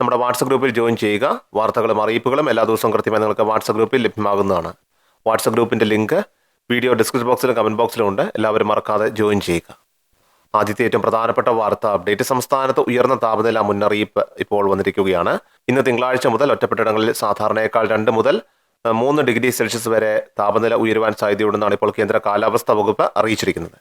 നമ്മുടെ വാട്സപ്പ് ഗ്രൂപ്പിൽ ജോയിൻ ചെയ്യുക. വാർത്തകളും അറിയിപ്പുകളും എല്ലാ ദിവസവും കൃത്യമായി നിങ്ങൾക്ക് വാട്സപ്പ് ഗ്രൂപ്പിൽ ലഭ്യമാകുന്നതാണ്. വാട്സപ്പ് ഗ്രൂപ്പിന്റെ ലിങ്ക് വീഡിയോ ഡിസ്ക്രിപ്ഷൻ ബോക്സിലും കമന്റ് ബോക്സിലും ഉണ്ട്. എല്ലാവരും മറക്കാതെ ജോയിൻ ചെയ്യുക. ആദ്യത്തെ ഏറ്റവും പ്രധാനപ്പെട്ട വാർത്ത അപ്ഡേറ്റ്. സംസ്ഥാനത്ത് ഉയർന്ന താപനില മുന്നറിയിപ്പ് ഇപ്പോൾ വന്നിരിക്കുകയാണ്. ഇന്ന് തിങ്കളാഴ്ച മുതൽ ഒറ്റപ്പെട്ടിടങ്ങളിൽ സാധാരണയേക്കാൾ രണ്ട് മുതൽ മൂന്ന് ഡിഗ്രി സെൽഷ്യസ് വരെ താപനില ഉയരുവാൻ സാധ്യതയുണ്ടെന്നാണ് ഇപ്പോൾ കേന്ദ്ര കാലാവസ്ഥാ വകുപ്പ് അറിയിച്ചിരിക്കുന്നത്.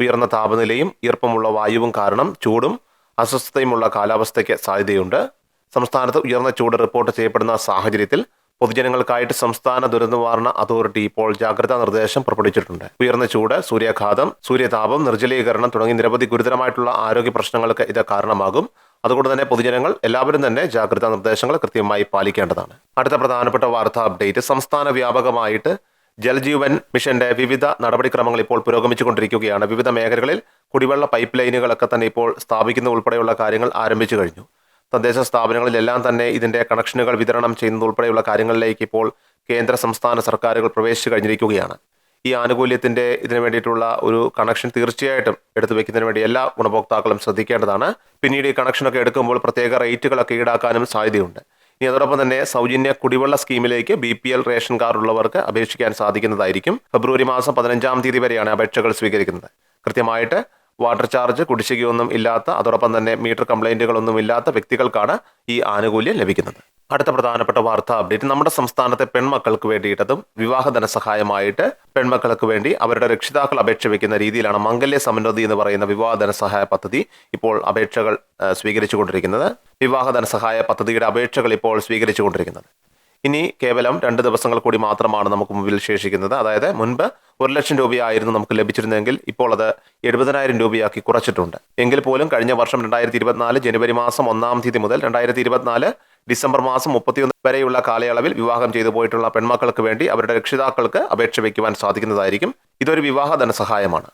ഉയർന്ന താപനിലയും ഈർപ്പമുള്ള വായുവും കാരണം ചൂടും അസ്വസ്ഥതയുമുള്ള കാലാവസ്ഥയ്ക്ക് സാധ്യതയുണ്ട്. സംസ്ഥാനത്ത് ഉയർന്ന ചൂട് റിപ്പോർട്ട് ചെയ്യപ്പെടുന്ന സാഹചര്യത്തിൽ പൊതുജനങ്ങൾക്കായിട്ട് സംസ്ഥാന ദുരന്തനിവാരണ അതോറിറ്റി ഇപ്പോൾ ജാഗ്രതാ നിർദ്ദേശം പുറപ്പെടുവിച്ചിട്ടുണ്ട്. ഉയർന്ന ചൂട് സൂര്യാഘാതം സൂര്യതാപം നിർജലീകരണം തുടങ്ങി നിരവധി ഗുരുതരമായിട്ടുള്ള ആരോഗ്യ പ്രശ്നങ്ങൾക്ക് ഇത് കാരണമാകും. അതുകൊണ്ട് തന്നെ പൊതുജനങ്ങൾ എല്ലാവരും തന്നെ ജാഗ്രതാ നിർദ്ദേശങ്ങൾ കൃത്യമായി പാലിക്കേണ്ടതാണ്. അടുത്ത പ്രധാനപ്പെട്ട വാർത്താ അപ്ഡേറ്റ്. സംസ്ഥാന വ്യാപകമായിട്ട് ജൽജീവൻ മിഷന്റെ വിവിധ നടപടിക്രമങ്ങൾ ഇപ്പോൾ പുരോഗമിച്ചുകൊണ്ടിരിക്കുകയാണ്. വിവിധ മേഖലകളിൽ കുടിവെള്ള പൈപ്പ് ലൈനുകളൊക്കെ തന്നെ ഇപ്പോൾ സ്ഥാപിക്കുന്ന ഉൾപ്പെടെയുള്ള കാര്യങ്ങൾ ആരംഭിച്ചു കഴിഞ്ഞു. തദ്ദേശ സ്ഥാപനങ്ങളിലെല്ലാം തന്നെ ഇതിന്റെ കണക്ഷനുകൾ വിതരണം ചെയ്യുന്നത് ഉൾപ്പെടെയുള്ള കാര്യങ്ങളിലേക്ക് ഇപ്പോൾ കേന്ദ്ര സംസ്ഥാന സർക്കാരുകൾ പ്രവേശിച്ചു കഴിഞ്ഞിരിക്കുകയാണ്. ഈ ആനുകൂല്യത്തിന്റെ ഇതിനു വേണ്ടിയിട്ടുള്ള ഒരു കണക്ഷൻ തീർച്ചയായിട്ടും എടുത്തു വെക്കുന്നതിന് വേണ്ടി എല്ലാ ഗുണഭോക്താക്കളും ശ്രദ്ധിക്കേണ്ടതാണ്. പിന്നീട് ഈ കണക്ഷനൊക്കെ എടുക്കുമ്പോൾ പ്രത്യേക റേറ്റുകളൊക്കെ ഈടാക്കാനും സാധ്യതയുണ്ട്. ഇനി അതോടൊപ്പം തന്നെ സൗജന്യ കുടിവെള്ള സ്കീമിലേക്ക് B P L ration card ഉള്ളവർക്ക് അപേക്ഷിക്കാൻ സാധിക്കുന്നതായിരിക്കും. ഫെബ്രുവരി മാസം പതിനഞ്ചാം തീയതി വരെയാണ് അപേക്ഷകൾ സ്വീകരിക്കുന്നത്. കൃത്യമായിട്ട് വാട്ടർ ചാർജ് കുടിശ്ശികയൊന്നും ഇല്ലാത്ത അതോടൊപ്പം തന്നെ മീറ്റർ കംപ്ലൈന്റുകളൊന്നും ഇല്ലാത്ത വ്യക്തികൾക്കാണ് ഈ ആനുകൂല്യം ലഭിക്കുന്നത്. അടുത്ത പ്രധാനപ്പെട്ട വാർത്താ അപ്ഡേറ്റ്. നമ്മുടെ സംസ്ഥാനത്തെ പെൺമക്കൾക്ക് വേണ്ടിയിട്ടതും വിവാഹ ധനസഹായമായിട്ട് പെൺമക്കൾക്ക് വേണ്ടി അവരുടെ രക്ഷിതാക്കൾ അപേക്ഷ വയ്ക്കുന്ന രീതിയിലാണ് മംഗല്യ സമൃദ്ധി എന്ന് പറയുന്ന വിവാഹ ധനസഹായ പദ്ധതി ഇപ്പോൾ അപേക്ഷകൾ സ്വീകരിച്ചുകൊണ്ടിരിക്കുന്നത്. വിവാഹ ധനസഹായ പദ്ധതിയുടെ അപേക്ഷകൾ ഇപ്പോൾ സ്വീകരിച്ചുകൊണ്ടിരിക്കുന്നത്. ഇനി കേവലം രണ്ട് ദിവസങ്ങൾ കൂടി മാത്രമാണ് നമുക്ക് മുമ്പിൽ ശേഷിക്കുന്നത്. അതായത് മുൻപ് ഒരു ലക്ഷം രൂപയായിരുന്നു നമുക്ക് ലഭിച്ചിരുന്നെങ്കിൽ ഇപ്പോൾ അത് എഴുപതിനായിരം രൂപയാക്കി കുറച്ചിട്ടുണ്ട്. എങ്കിൽ പോലും കഴിഞ്ഞ വർഷം രണ്ടായിരത്തി ഇരുപത്തിനാല് ജനുവരി മാസം ഒന്നാം തീയതി മുതൽ രണ്ടായിരത്തി ഇരുപത്തിനാല് ഡിസംബർ മാസം മുപ്പത്തിയൊന്ന് വരെയുള്ള കാലയളവിൽ വിവാഹം ചെയ്തു പോയിട്ടുള്ള പെൺമക്കൾക്ക് വേണ്ടി അവരുടെ രക്ഷിതാക്കൾക്ക് അപേക്ഷ വയ്ക്കുവാൻ സാധിക്കുന്നതായിരിക്കും. ഇതൊരു വിവാഹ ധനസഹായമാണ്.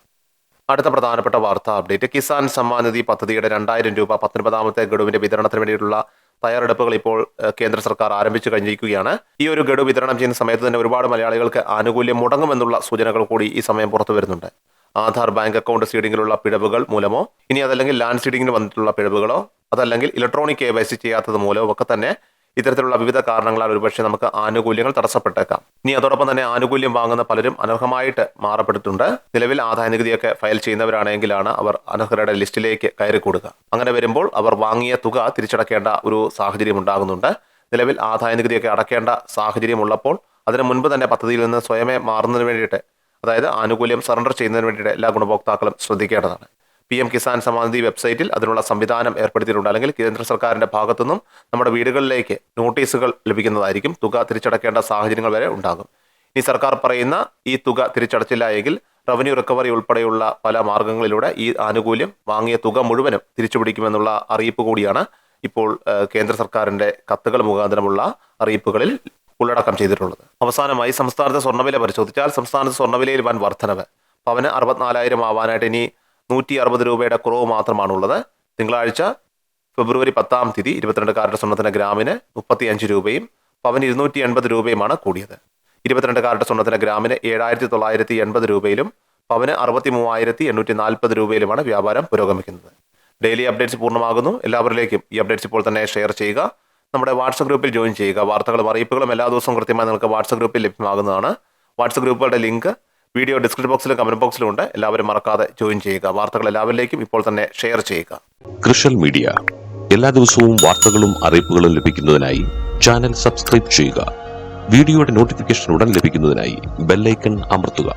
അടുത്ത പ്രധാനപ്പെട്ട വാർത്താ അപ്ഡേറ്റ്. കിസാൻ സമ്മാൻ നിധി പദ്ധതിയുടെ രണ്ടായിരം രൂപ പത്തൊൻപതാമത്തെ ഗഡുവിന്റെ വിതരണത്തിന് വേണ്ടിയിട്ടുള്ള തയ്യാറെടുപ്പുകൾ ഇപ്പോൾ കേന്ദ്ര സർക്കാർ ആരംഭിച്ചു കഴിഞ്ഞിരിക്കുകയാണ്. ഈ ഒരു ഗഡു വിതരണം ചെയ്യുന്ന സമയത്ത് തന്നെ ഒരുപാട് മലയാളികൾക്ക് ആനുകൂല്യം മുടങ്ങുമെന്നുള്ള സൂചനകൾ കൂടി ഈ സമയം പുറത്തു വരുന്നുണ്ട്. ആധാർ ബാങ്ക് അക്കൗണ്ട് സീഡിങ്ങിലുള്ള പിഴവുകൾ മൂലമോ ഇനി അതല്ലെങ്കിൽ ലാൻഡ് സീഡിങ്ങിന് വന്നിട്ടുള്ള പിഴവുകളോ അതല്ലെങ്കിൽ ഇലക്ട്രോണിക് കെ വൈ സി ചെയ്യാത്തത് മൂലമോ ഒക്കെ തന്നെ ഇത്തരത്തിലുള്ള വിവിധ കാരണങ്ങളാൽ ഒരുപക്ഷെ നമുക്ക് ആനുകൂല്യങ്ങൾ തടസ്സപ്പെട്ടേക്കാം. ഇനി അതോടൊപ്പം തന്നെ ആനുകൂല്യം വാങ്ങുന്ന പലരും അനർഹമായിട്ട് മാറപ്പെട്ടിട്ടുണ്ട്. നിലവിൽ ആദായ നികുതിയൊക്കെ ഫയൽ ചെയ്യുന്നവരാണെങ്കിലാണ് അവർ അനർഹരുടെ ലിസ്റ്റിലേക്ക് കയറി കൊടുക്കുക അങ്ങനെ വരുമ്പോൾ അവർ വാങ്ങിയ തുക തിരിച്ചടക്കേണ്ട ഒരു സാഹചര്യം ഉണ്ടാകുന്നുണ്ട്. നിലവിൽ ആദായ നികുതിയൊക്കെ അടക്കേണ്ട സാഹചര്യം ഉള്ളപ്പോൾ അതിനു മുൻപ് തന്നെ പദ്ധതിയിൽ നിന്ന് സ്വയമേ മാറുന്നതിന് വേണ്ടിയിട്ട് അതായത് ആനുകൂല്യം സറണ്ടർ ചെയ്യുന്നതിന് വേണ്ടിയിട്ട് എല്ലാ ഗുണഭോക്താക്കളും ശ്രദ്ധിക്കേണ്ടതാണ്. പി എം കിസാൻ സമ്മാൻ നിധി വെബ്സൈറ്റിൽ അതിനുള്ള സംവിധാനം ഏർപ്പെടുത്തിയിട്ടുണ്ട്. അല്ലെങ്കിൽ കേന്ദ്ര സർക്കാരിന്റെ ഭാഗത്തുനിന്നും നമ്മുടെ വീടുകളിലേക്ക് നോട്ടീസുകൾ ലഭിക്കുന്നതായിരിക്കും. തുക തിരിച്ചടക്കേണ്ട സാഹചര്യങ്ങൾ വരെ ഉണ്ടാകും. ഇനി സർക്കാർ പറയുന്ന ഈ തുക തിരിച്ചടച്ചില്ല എങ്കിൽ റവന്യൂ റിക്കവറി ഉൾപ്പെടെയുള്ള പല മാർഗങ്ങളിലൂടെ ഈ ആനുകൂല്യം വാങ്ങിയ തുക മുഴുവനും തിരിച്ചുപിടിക്കുമെന്നുള്ള അറിയിപ്പ് കൂടിയാണ് ഇപ്പോൾ കേന്ദ്ര സർക്കാരിന്റെ കത്തുകൾ മുഖാന്തരമുള്ള അറിയിപ്പുകളിൽ ഉള്ളടക്കം ചെയ്തിട്ടുള്ളത്. അവസാനമായി സംസ്ഥാനത്തെ സ്വർണവില പരിശോധിച്ചാൽ സംസ്ഥാനത്ത് സ്വർണവിലയിൽ വൻ വർധനവ്. പവന് അറുപത്തിനാലായിരം ആവാനായിട്ട് ഇനി നൂറ്റി അറുപത് രൂപയുടെ കുറവ് മാത്രമാണുള്ളത്. തിങ്കളാഴ്ച ഫെബ്രുവരി പത്താം തീയതി ഇരുപത്തിരണ്ട് കാരുടെ സ്വർണത്തിന് ഗ്രാമിന് മുപ്പത്തി അഞ്ച് രൂപയും പവന് ഇരുന്നൂറ്റി എൺപത് രൂപയുമാണ് കൂടിയത്. ഇരുപത്തിരണ്ട് കാരുടെ സ്വർണത്തിന് ഗ്രാമിന് ഏഴായിരത്തി തൊള്ളായിരത്തി എൺപത് രൂപയിലും പവന് അറുപത്തി മൂവായിരത്തി എണ്ണൂറ്റി നാൽപ്പത് രൂപയിലുമാണ് വ്യാപാരം പുരോഗമിക്കുന്നത്. ഡെയിലി അപ്ഡേറ്റ്സ് പൂർണമാകുന്നു. എല്ലാവരിലേക്കും ഈ അപ്ഡേറ്റ്സ് ഇപ്പോൾ തന്നെ ഷെയർ ചെയ്യുക. നമ്മുടെ വാട്സപ്പ് ഗ്രൂപ്പിൽ ജോയിൻ ചെയ്യുക. വാർത്തകളും അറിയിപ്പുകളും എല്ലാ ദിവസവും കൃത്യമായി നിങ്ങൾക്ക് വാട്സപ്പ് ഗ്രൂപ്പിൽ ലഭ്യമാകുന്നതാണ്. വാട്സപ്പ് ഗ്രൂപ്പുകളുടെ ലിങ്ക് വീഡിയോ ഡിസ്ക്രിപ്ഷൻ ബോക്സിലും കമന്റ് ബോക്സിലും ഉണ്ട്. എല്ലാവരും മറക്കാതെ ജോയിൻ ചെയ്യുക. വാർത്തകൾ എല്ലാവരിലേക്കും ഇപ്പോൾ തന്നെ ഷെയർ ചെയ്യുക. കൃഷൽ മീഡിയ. എല്ലാ ദിവസവും വാർത്തകളും അറിയിപ്പുകളും ലഭിക്കുന്നതിനായി ചാനൽ സബ്സ്ക്രൈബ് ചെയ്യുക. വീഡിയോയുടെ നോട്ടിഫിക്കേഷൻ ഉടൻ ലഭിക്കുന്നതിനായി ബെല്ലൈക്കൺ അമർത്തുക.